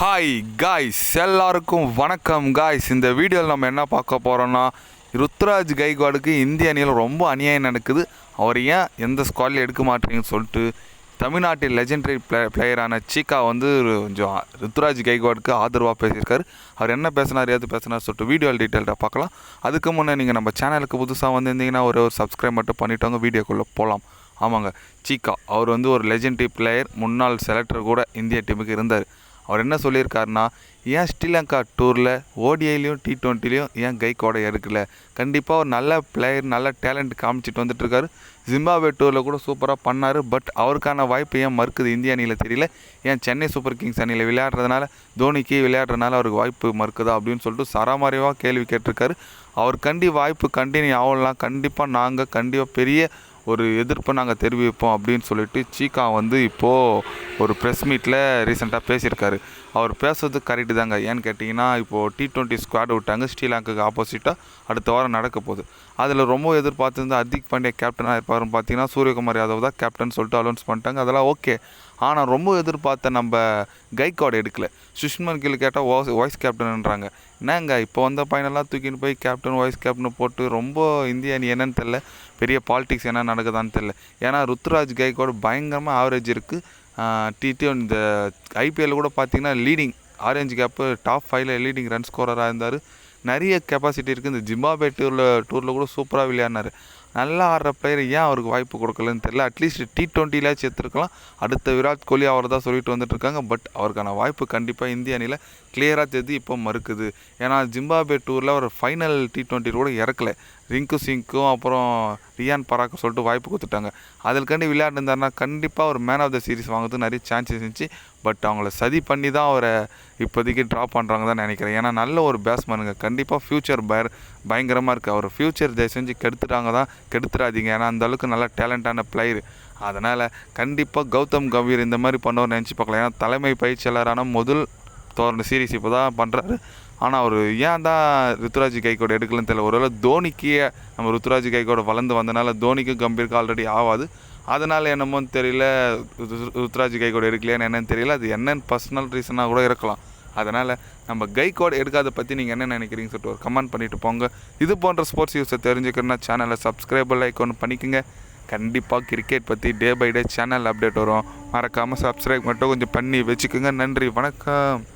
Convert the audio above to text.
Hi guys எல்லாருக்கும் வணக்கம். Guys இந்த வீடியோவில் நம்ம என்ன பார்க்க போகிறோன்னா ருத்ராஜ் கைக்வாடுக்கு இந்திய அணியில் ரொம்ப அநியாயம் நடக்குது. அவர் ஏன் எந்த ஸ்குவாட்லையும் எடுக்க மாட்டீங்கன்னு சொல்லிட்டு தமிழ்நாட்டில் லெஜெண்டரி பிளே பிளேயரான சீக்கா வந்து கொஞ்சம் ருத்ராஜ் கைக்வாடுக்கு ஆதரவாக பேசியிருக்காரு. அவர் என்ன பேசினார் ஏது பேசினார் சொல்லிட்டு வீடியோவில் டீட்டெயில்டாக பார்க்கலாம். அதுக்கு முன்னே நீங்கள் நம்ம சேனலுக்கு புதுசாக வந்திருந்தீங்கன்னா ஒரு ஒரு சப்ஸ்கிரைப் மட்டும் பண்ணிட்டோங்க. வீடியோக்குள்ளே போகலாம் ஆமாங்க சீக்கா அவர் வந்து ஒரு லெஜெண்டரி பிளேயர் முன்னாள் செலக்டர் கூட இந்திய டீமுக்கு இருந்தார். அவர் என்ன சொல்லியிருக்காருன்னா ஏன் ஸ்ரீலங்கா டூரில் ஓடிஐலையும் டி டுவெண்ட்டிலையும் ஏன் கைக்கோட எடுக்கல? கண்டிப்பாக ஒரு நல்ல பிளேயர் நல்ல டேலண்ட் காமிச்சிட்டு வந்துட்டுருக்காரு. ஜிம்பாபே டூரில் கூட சூப்பராக பண்ணார். பட் அவருக்கான வாய்ப்பு ஏன் மறுக்குது இந்திய அணியில் தெரியல. ஏன் சென்னை சூப்பர் கிங்ஸ் அணியில் விளையாடுறதுனால தோனிக்கு விளையாடுறதுனால அவருக்கு வாய்ப்பு மறுக்குதா அப்படின்னு சொல்லிட்டு சராமரிவாக கேள்வி கேட்டிருக்காரு. அவர் கண்டி வாய்ப்பு கண்டினியூ ஆகலாம் கண்டிப்பாக நாங்கள் கண்டிப்பாக பெரிய ஒரு எதிர்ப்பை நாங்கள் தெரிவிப்போம் அப்படின்னு சொல்லிட்டு சீக்கா வந்து இப்போது ஒரு ப்ரெஸ் மீட்டில் ரீசெண்டாக பேசியிருக்காரு. அவர் பேசுறது கரெக்டு தாங்க. ஏன்னு கேட்டிங்கன்னா இப்போது டி டுவெண்ட்டி ஸ்குவாட் விட்டாங்க. ஸ்ரீலங்காக்கு ஆப்போசிட்டாக அடுத்த வாரம் நடக்க போகுது. அதில் ரொம்ப எதிர்பார்த்துருந்து அதிக் பாண்டியா கேப்டனாக இருப்பாருன்னு பார்த்தீங்கன்னா சூரியகுமார் யாதவ் தான் கேப்டன் சொல்லிட்டு அலௌன்ஸ் பண்ணிட்டாங்க. அதெல்லாம் ஓகே ஆனால் ரொம்ப எதிர்பார்த்த நம்ம கைக்கார்டு எடுக்கல. சுஷ்மன் கில் கேட்டால் வாய்ஸ் வாய்ஸ் கேப்டன்ன்றாங்க என்னங்க இப்போ வந்த பையனெல்லாம் தூக்கின்னு போய் கேப்டன் வாய்ஸ் கேப்டன் போட்டு ரொம்ப இந்திய அணி என்னன்னு தெரில பெரிய பாலிடிக்ஸ் என்ன நடக்குதான்னு தெரில ஏன்னா ருத்ராஜ் கைக்கோட பயங்கரமாக ஆவரேஜ் இருக்குது டிடி இந்த ஐபிஎல் கூட பார்த்தீங்கன்னா லீடிங் ஆரஞ்சு கேப்பு டாப் ஃபைவ்ல லீடிங் ரன் ஸ்கோரராக இருந்தார். நிறைய கெப்பாசிட்டி இருக்குது இந்த ஜிம்பாபே டூரில் டூரில் கூட சூப்பராக விளையாடினார். நல்லா ஆடுற பிளேயர் ஏன் அவருக்கு வாய்ப்பு கொடுக்கலன்னு தெரியல. அட்லீஸ்ட் டி டுவெண்ட்டிலாச்சும் எடுத்துருக்கலாம் அடுத்த விராட் கோலி அவர் தான் சொல்லிட்டு வந்துட்டுருக்காங்க பட் அவருக்கான வாய்ப்பு கண்டிப்பாக இந்திய அணியில் கிளியராக தெரிஞ்சு இப்போ மறுக்குது. ஏன்னா ஜிம்பாபே டூரில் ஒரு ஃபைனல் டி டுவெண்ட்டி கூட இறக்கல. ரிங்கு சிங்க்கும் அப்புறம் ரியான் பராக்கு சொல்லிட்டு வாய்ப்பு கொடுத்துட்டாங்க. அதில் விளையாண்டுருந்தாருன்னா கண்டிப்பாக ஒரு மேன் ஆஃப் த சீரிஸ் வாங்குறதுக்கு நிறைய சான்சஸ் இருந்துச்சு. பட் அவங்கள சதி பண்ணி தான் அவரை இப்போதைக்கு ட்ராப் பண்ணுறாங்க தான் நினைக்கிறேன். ஏன்னா நல்ல ஒரு பேட்ஸ்மேனுங்க கண்டிப்பாக ஃப்யூச்சர் பயர் பயங்கரமாக இருக்குது அவர் ஃப்யூச்சர் தயவு செஞ்சு கெடுத்துட்டாங்க தான் கெடுத்துடாதீங்க ஏன்னா அந்தளவுக்கு நல்ல டேலண்டான பிளேயர் அதனால் கண்டிப்பாக கௌதம் கம்பீர் இந்த மாதிரி பண்ணவர் நினச்சி பார்க்கலாம். ஏன்னா தலைமை பயிற்சியாளரான முதல் தோரண சீரிஸ் இப்போ தான் பண்ணுறாரு ஆனால் அவர் ஏன் தான் ருத்துராஜ் கைகோடு எடுக்கலன்னு தெரியல. ஒருவேளை தோனிக்கே நம்ம ருத்துராஜ் கைக்கோட வளர்ந்து வந்தனால தோனிக்கும் கம்பீருக்கு ஆல்ரெடி ஆகாது அதனால் என்னமோன்னு தெரியல ருத்ராஜ் கைகோடு கைக்கோட எடுக்கலையான்னு என்னன்னு தெரியல. அது என்னன்னு பர்சனல் ரீசனாக கூட இருக்கலாம். அதனால் நம்ம கைக்கோட எடுக்காத பற்றி நீங்கள் என்ன நினைக்கிறீங்கன்னு சொல்லிட்டு ஒரு கமெண்ட் பண்ணிவிட்டு போங்க. இது போன்ற ஸ்போர்ட்ஸ் நியூஸை தெரிஞ்சுக்கணும்னா சேனலை சப்ஸ்கிரைப் லைக் ஒன்று பண்ணிக்கோங்க. கண்டிப்பாக கிரிக்கெட் பற்றி day by day channel update வரும். மறக்காமல் சப்ஸ்கிரைப் மட்டும் கொஞ்சம் பண்ணி வச்சுக்கோங்க. நன்றி வணக்கம்.